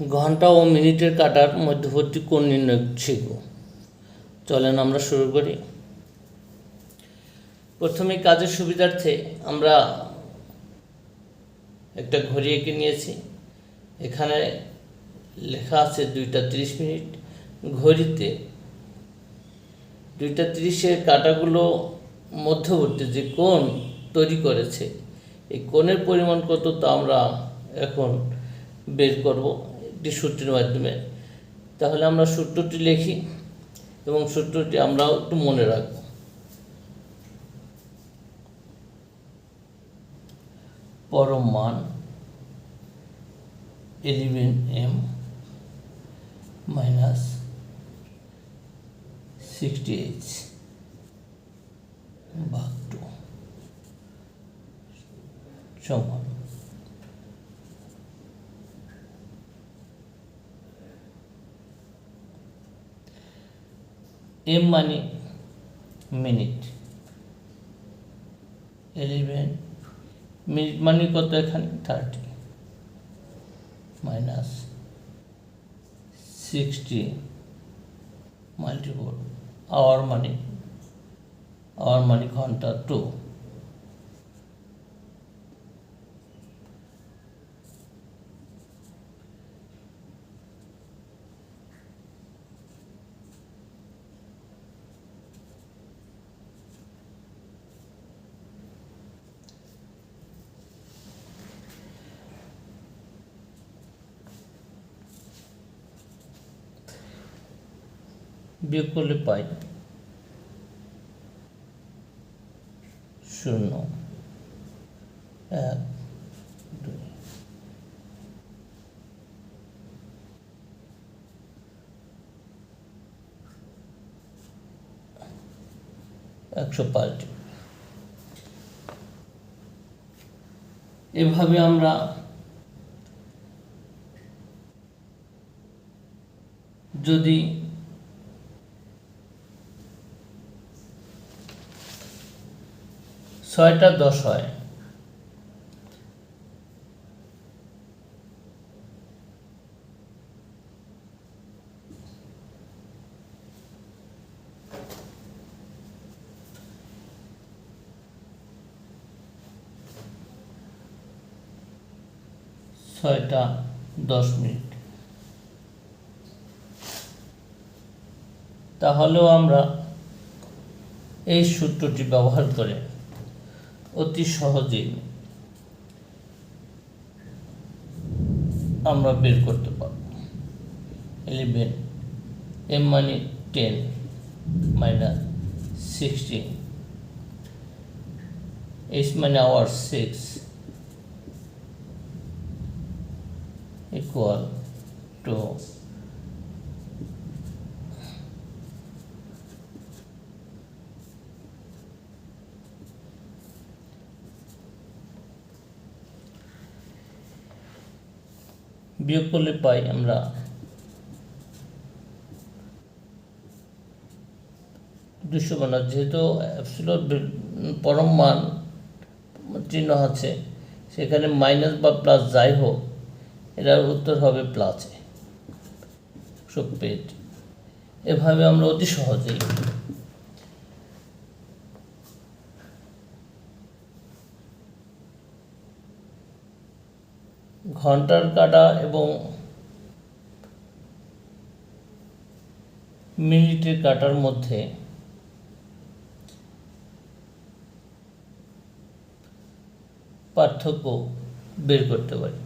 ঘণ্টা ও মিনিটের কাটার মধ্যবর্তী কোণ নির্ণয় শিখব চলেন আমরা শুরু করি। প্রথমে কাজের সুবিধার্থে আমরা একটা ঘড়ি এঁকে নিয়েছি। এখানে লেখা আছে দুইটা তিরিশ মিনিট। ঘড়িতে দুইটা তিরিশের কাটাগুলো মধ্যবর্তী যে কোণ তৈরি করেছে, এই কোণের পরিমাণ কত তা আমরা এখন বের করব। একটি সূত্রের মাধ্যমে। তাহলে আমরা সূত্রটি লিখি এবং সূত্রটি আমরাও একটু মনে রাখব। পরম মান eleven M minus sixty H ভাগ টু সমান। এম মানে মিনিট ইলেভেন মিনিট মানে কত এখানে? Thirty minus sixty multiple hour মানে আওয়ার মানে ঘণ্টা টু বিয়োগ করলে পাই শূন্য। এক দুই। একশো পাঁচ এভাবে আমরা যদি ছয়টা দশ হয়। ছয়টা দশ মিনিট। তাহলেও আমরা এই সূত্রটি ব্যবহার করে অতি সহজেই আমরা বের করতে পারব। ইলেভেন এম মানে টেন মাইনাস সিক্সটিন এইচ মানে আওয়ার সিক্স ইকুয়াল টু বিয়োগ করলে পাই আমরা দুশো বানা, যেহেতু অ্যাবসোলুট পরম মান চিহ্ন আছে, সেখানে মাইনাস বা প্লাস যাই হোক, এটার উত্তর হবে প্লাসে একশো পেট এভাবে আমরা অতি সহজেই ঘণ্টার কাটা এবং মিনিটের কাটার মধ্যে পার্থক্য বের করতে পারি।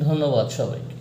ধন্যবাদ সবাইকে।